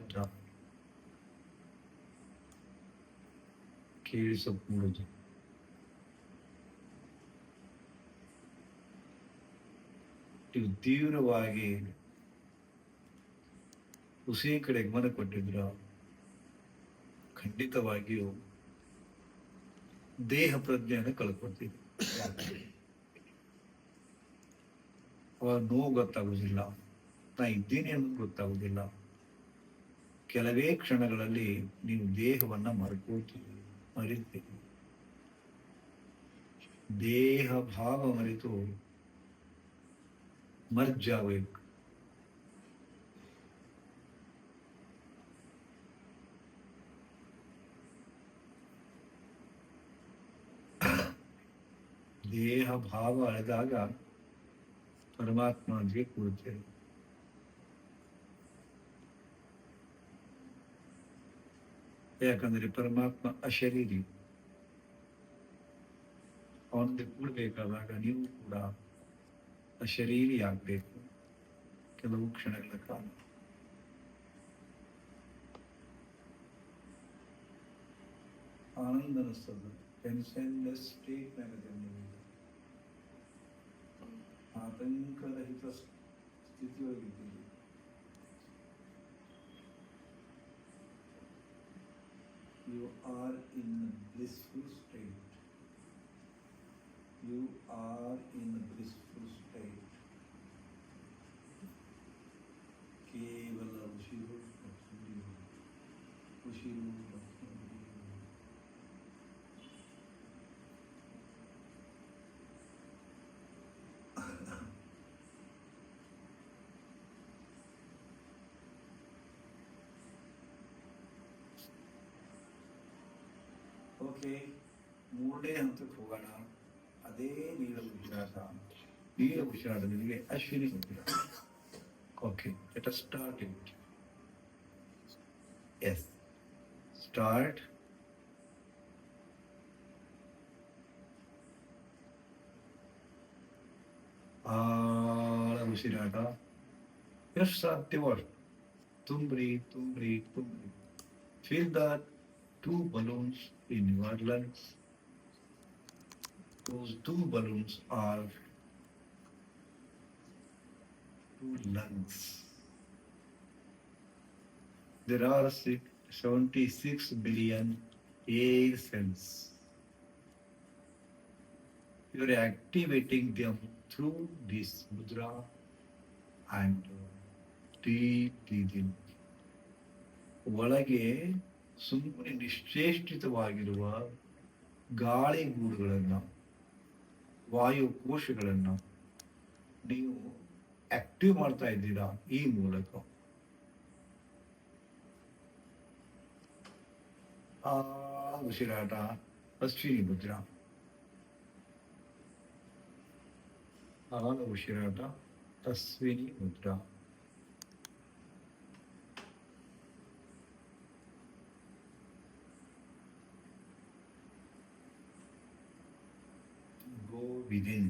ಹತ್ರ ನೀವು ತೀವ್ರವಾಗಿ ಹುಸಿ ಕಡೆ ಗಮನ ಕೊಟ್ಟಿದ್ರ ಖಂಡಿತವಾಗಿಯೂ ದೇಹ ಪ್ರಜ್ಞೆಯನ್ನು ಕಳ್ಕೊತೀವಿ ಅವಾಗ ನೋವು ಗೊತ್ತಾಗೋದಿಲ್ಲ ನಾ ಇದ್ದೀನಿ ಅನ್ನೋದು ಗೊತ್ತಾಗೋದಿಲ್ಲ ಕಲೆ viewBoxಣಗಳಲ್ಲಿ ನಿಮ್ಮ ದೇಹವನ್ನು ಮರಕೋಕಿ ಪರಿತ್ಯ ದೇಹ ಭಾವ ಮರಿತು ಮರ್ಜಾವೆ ದೇಹ ಭಾವ ಅಳದಾಗ ಪರಮಾತ್ಮನ ಜೀಕುತೆ ಯಾಕಂದ್ರೆ ಪರಮಾತ್ಮ ಅಶರೀರಿ ಅವನಿಗೆ ಕೂಡಬೇಕಾದಾಗ ನೀವು ಕೂಡ ಅಶರೀರಿ ಆಗಬೇಕು ಕೆಲವು ಕ್ಷಣಗಳ ಕಾಲ ಆನಂದ ಅನ್ನಿಸ್ತದೆ ಟೆನ್ಷನ್ಲೆಸ್ ಸ್ಟೇಟ್ನಾಗುತ್ತೆ ನೀವು ಆತಂಕರಹಿತ ಸ್ಥಿತಿಯೊಳಗಿದ್ದೀರಿ you are in a blissful state. You are in a blissful state. ലോകമൊക്കെ ಮೂರನೇ ಹಂತಕ್ಕೆ ಹೋಗೋಣ ಅದೇ ನೀಲ ಉಸಿರಾಟ ನೀಲ ಉಸಿರಾಟದಲ್ಲಿ ಅಶ್ವಿನಿ ಉಸಿರಾಟ okay let us start it's start ಆಳ ಉಸಿರಾಟ ಎಷ್ಟು ಸಾಧ್ಯವೋ ಅಷ್ಟು ತುಂಬ್ರಿ ತುಂಬ್ರಿ ತುಂಬ್ರಿ feel that two balloons in New England. Those two balloons are two lungs. There are 76 billion air cells. You are activating them through this mudra and deep breathing. ಒಳಗೆ ಸೂರ್ಯನ ಶ್ರೇಷ್ಠಿತವಾಗಿರುವ ಗಾಳಿಗೂಡುಗಳನ್ನು ವಾಯುಕೋಶಗಳನ್ನು ನೀವು ಆಕ್ಟಿವ್ ಮಾಡ್ತಾ ಇದ್ದೀರಾ ಈ ಮೂಲಕ ಆ ಉಸಿರಾಟ ಅಶ್ವಿನಿ ಮುದ್ರ ಆ ಉಸಿರಾಟ ಅಶ್ವಿನಿ ಮುದ್ರಾ within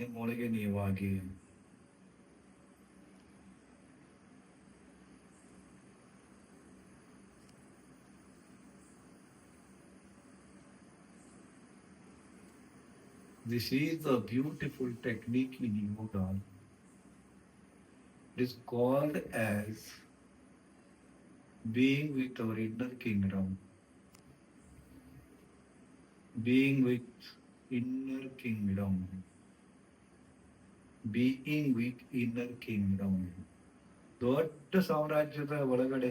ನಿಮ್ಮೊಳಗೆ ನೀವಾಗಿ This is a beautiful technique in yoga. It is called as being with our inner kingdom. being with inner kingdom being with inner kingdom ದೊಡ್ಡ ಸಾಮ್ರಾಜ್ಯದ ಒಳಗಡೆ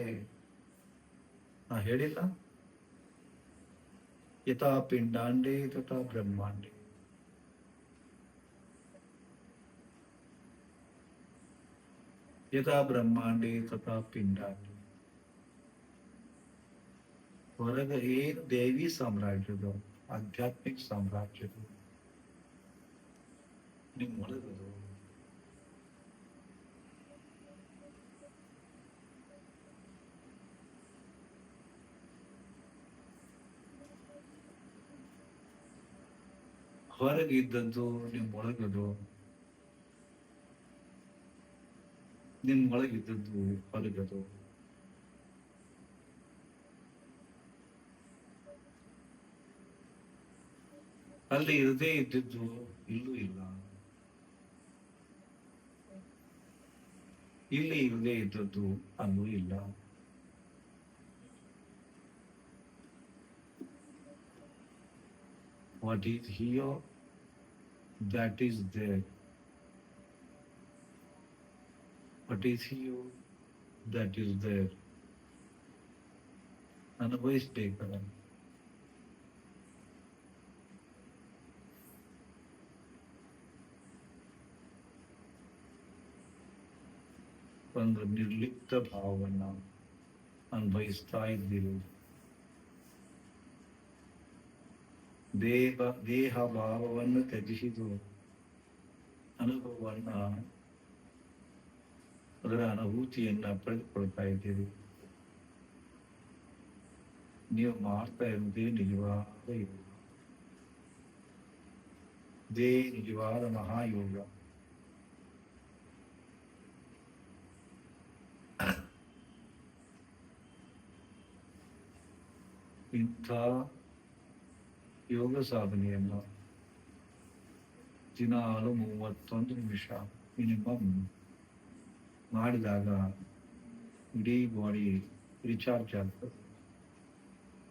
ನಾ ಹೇಳಿಲ್ಲ ಯಥಾ ಪಿಂಡಾಂಡೆ ತಥಾ ಬ್ರಹ್ಮಾಂಡೆ ಯಥಾ ಬ್ರಹ್ಮಾಂಡೆ ತಥಾ ಪಿಂಡಾಂಡೆ ಹೊರಗೆ ಏನು ದೇವಿ ಸಾಮ್ರಾಜ್ಯದವರು आध्यात्मिक साम्राज्य को ನೀವು ಮೊಳೆದು ಹೊರಗಿದ್ದದ್ದು ನಿಮ್ಮ ಒಳಗದು ನಿಮ್ಮ ಒಳಗಿದ್ದದ್ದು ಹೊರಗದು ಅಲ್ಲಿ ಇರದೇ ಇದ್ದದ್ದು ಇಲ್ಲೂ ಇಲ್ಲ ಇಲ್ಲಿ ಇರದೇ ಇದ್ದದ್ದು ಅಲ್ಲೂ ಇಲ್ಲ what is here, that is there. What is here, that is there. ಅನುಭವಿಸ್ಬೇಕಲ್ಲ ಪಂದ್ರ ನಿರ್ಲಿಪ್ತ ಭಾವವನ್ನ ಅನ್ವಯಿಸುತ್ತಾ ಇದ್ದೀವಿ ದೇಹ ದೇಹ ಭಾವವನ್ನ ಕ terjisidu ಅನುಭವವನ್ನ ಅದರ ಅಹುತಿಯನ್ನ ಅಪ್ಪೆಳ್ತಾ ಇದ್ದೀವಿ ನಿಯ ಮಾರ್ತಯೇ ಮೇ ನಿವಾಸಿ ದೇಹ ದೇಹ ನಿವಾರ ಮಹಾಯೋಗ ಇಂಥ ಯೋಗ ಸಾಧನೆಯನ್ನು ದಿನಾಲು ಮೂವತ್ತೊಂದು ನಿಮಿಷ ಮಿನಿಮಮ್ ಮಾಡಿದಾಗ ಇಡೀ ಬಾಡಿ ರಿಚಾರ್ಜ್ ಆಗ್ತದೆ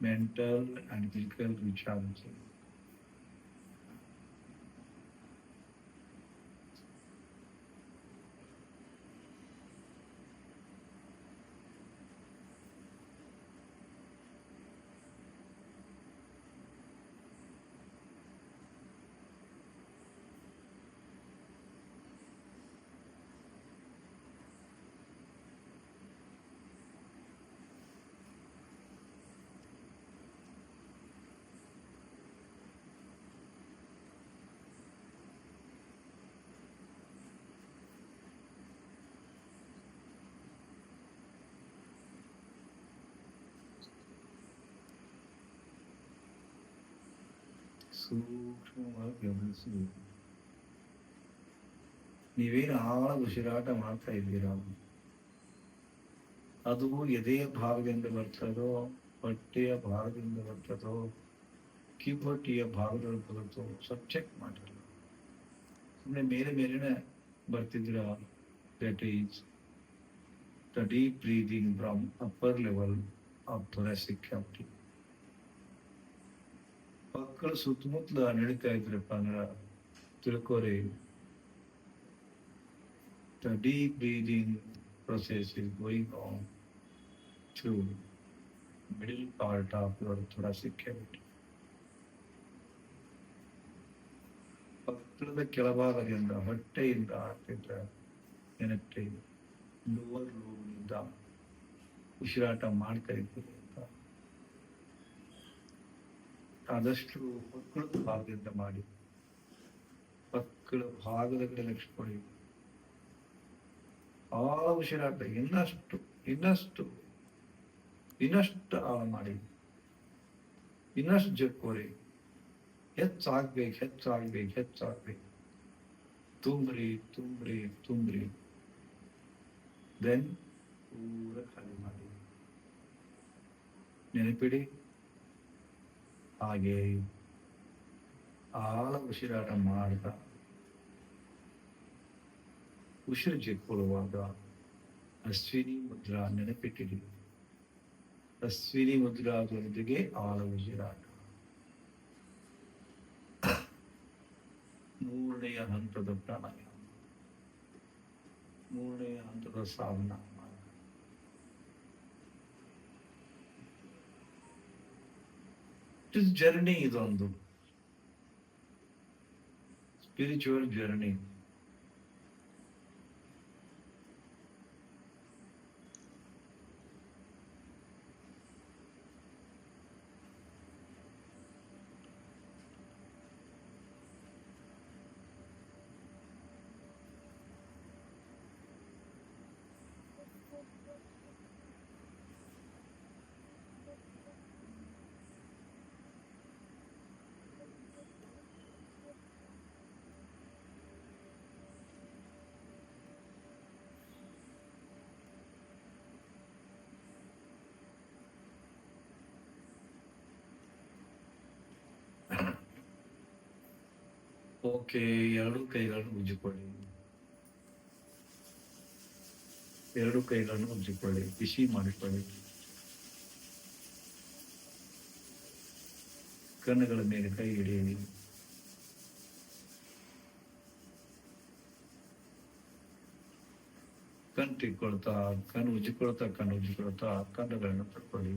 ಮೆಂಟಲ್ ಆ್ಯಂಡ್ ಫಿಸಿಕಲ್ ರಿಚಾರ್ಜ್ ಸೂಕ್ಷ್ಮವಾಗಿ ನೀವೇನು ಆಳ ಉಸಿರಾಟ ಮಾಡ್ತಾ ಇದ್ದೀರಾ ಅದು ಎದೆಯ ಭಾಗದಿಂದ ಬರ್ತದೋ ಹೊಟ್ಟೆಯ ಭಾಗದಿಂದ ಬರ್ತದೋ ಕಿಬ್ಬೊಟ್ಟಿಯ ಭಾಗದಲ್ಲಿ ಬರುತ್ತೋ ಸ್ವಲ್ಪ ಚೆಕ್ ಮಾಡಿರಲ್ಲ ಸುಮ್ಮನೆ ಮೇಲೆ ಮೇಲೆನೆ ಬರ್ತಿದ್ರ that is the deep breathing from upper level of thoracic cavity ಪಕ್ಕದ ಸುತ್ತಮುತ್ತಲ ನಡೀತಾ ಇದ್ರಪ್ಪ ಅಂದ್ರ ತಿಳ್ಕೊರಿ deep breathing process is going on to middle part of your ಥೋಡ ಸಿಕ್ಕೇಬಿಟ್ಟು ಪಕ್ಕದ ಕೆಳಭಾಗದಿಂದ ಹೊಟ್ಟೆಯಿಂದ ಆಗ್ತಿದ್ರ ನೆನಪಿದೆ ಲೋವರ್ ಲೋನಿಂದ ಉಸಿರಾಟ ಮಾಡ್ತಾ ಇದ್ದೀರಿ ಆದಷ್ಟು ಮಕ್ಕಳ ಭಾಗದಿಂದ ಮಾಡಿ ಮಕ್ಕಳ ಭಾಗದ ಕೊಡಿ ಆ ಉಸಿರಾಟ ಇನ್ನಷ್ಟು ಇನ್ನಷ್ಟು ಇನ್ನಷ್ಟು ಆಳ ಮಾಡಿ ಇನ್ನಷ್ಟು ಜಕ್ಕೋರಿ ಹೆಚ್ಚಾಗ್ಬೇಕು ಹೆಚ್ಚಾಗ್ಬೇಕು ಹೆಚ್ಚಾಗ್ಬೇಕು ತುಂಬ್ರಿ ತುಂಬ್ರಿ ತುಂಬ್ರಿ ದೆನ್ ಪೂರ ಖಾಲಿ ಮಾಡಿ ನೆನಪಿಡಿ ಹಾಗೆ ಆಳ ಉಸಿರಾಟ ಮಾಡ್ತಾ ಉಸಿರು ಜಿಟ್ಕೊಳ್ಳುವಾಗ ಅಶ್ವಿನಿ ಮುದ್ರಾ ನೆನಪಿಟ್ಟಿದೆ ಅಶ್ವಿನಿ ಮುದ್ರಾದೊಂದಿಗೆ ಆಳ ಉಸಿರಾಟ ಮೂರನೆಯ ಹಂತದ ಪ್ರಾಣಾಯಾಮ ಮೂರನೆಯ ಹಂತದ ಸಾಧನ ಜರ್ನಿ ಇದೊಂದು ಸ್ಪಿರಿಚುವಲ್ ಜರ್ನಿ ಓಕೆ ಎರಡು ಕೈಗಳನ್ನು ಉಜ್ಜಿಕೊಳ್ಳಿ ಎರಡು ಕೈಗಳನ್ನು ಉಜ್ಜಿಕೊಳ್ಳಿ ಬಿಸಿ ಮಾಡಿಕೊಳ್ಳಿ ಕಣ್ಣುಗಳ ಮೇಲೆ ಕೈ ಹಿಡಿಯಿರಿ ಕಣ್ ತಿಕ್ಕೊಳ್ತಾ ಕಣ್ಣು ಉಜ್ಜಿಕೊಳ್ತಾ ಕಣ್ಣು ಉಜ್ಜಿಕೊಳ್ತಾ ಕಣ್ಣುಗಳನ್ನು ಪಡ್ಕೊಳ್ಳಿ